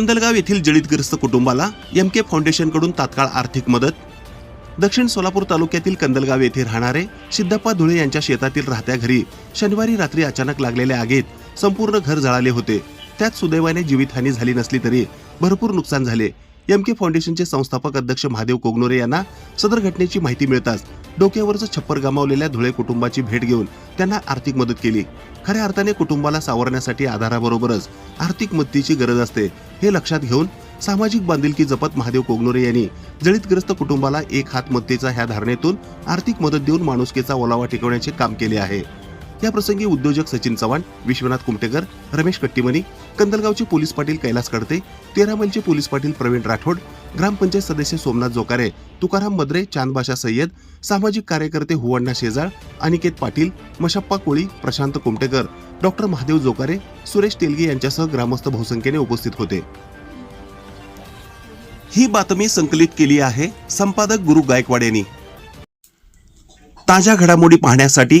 कंदलगाव येथील जळीतग्रस्त कुटुंबाला एम के फाउंडेशनकडून तात्काळ आर्थिक मदत. दक्षिण सोलापूर तालुक्यातील कंदलगाव येथे राहणारे सिद्धप्पा धुळे यांच्या शेतातील राहत्या घरी शनिवारी रात्री अचानक लागलेल्या आगीत संपूर्ण घर जळाले होते. त्यात सुदैवाने जीवितहानी झाली नसली तरी भरपूर नुकसान झाले. एम के फाउंडेशनचे संस्थापक अध्यक्ष महादेव कोगनोरे यांना सदर घटनेची माहिती मिळताच डोक्यावरचं छप्पर गमावलेल्या धुळे कुटुंबाची भेट घेऊन त्यांना आर्थिक मदत केली. खऱ्या अर्थाने कुटुंबाला सावरण्यासाठी आधाराबरोबरच आर्थिक मदतीची गरज असते हे लक्षात घेऊन सामाजिक बांधिलकी जपत महादेव कोगनोरे यांनी जळीतग्रस्त कुटुंबाला एक हात मदतीचा ह्या धारणेतून आर्थिक मदत देऊन माणुसकीचा ओलावा टिकवण्याचे काम केले आहे. या प्रसंगी उद्योजक सचिन चव्हाण विश्वनाथ कुमटेकर रमेश कट्टीमनी कंदलगावचे पोलीस पाटील कैलास कडते तेरा मैलचे पोलीस पाटील प्रवीण राठोड ग्रामपंचायत सदस्य सोमनाथ जोकारे तुकाराम मद्रे चांदबाशा सय्यद सामाजिक कार्यकर्ते हुवण्णा शेजाळ अनिकेत पाटील मशप्पा कोळी प्रशांत कुमटेकर डॉक्टर महादेव जोकारे सुरेश तेलगे यांच्यासह ग्रामस्थ बहुसंख्येने उपस्थित होते. ही बातमी संकलित केली आहे संपादक गुरु गायकवाड यांनी. ताज्या घडामोडी पाहण्यासाठी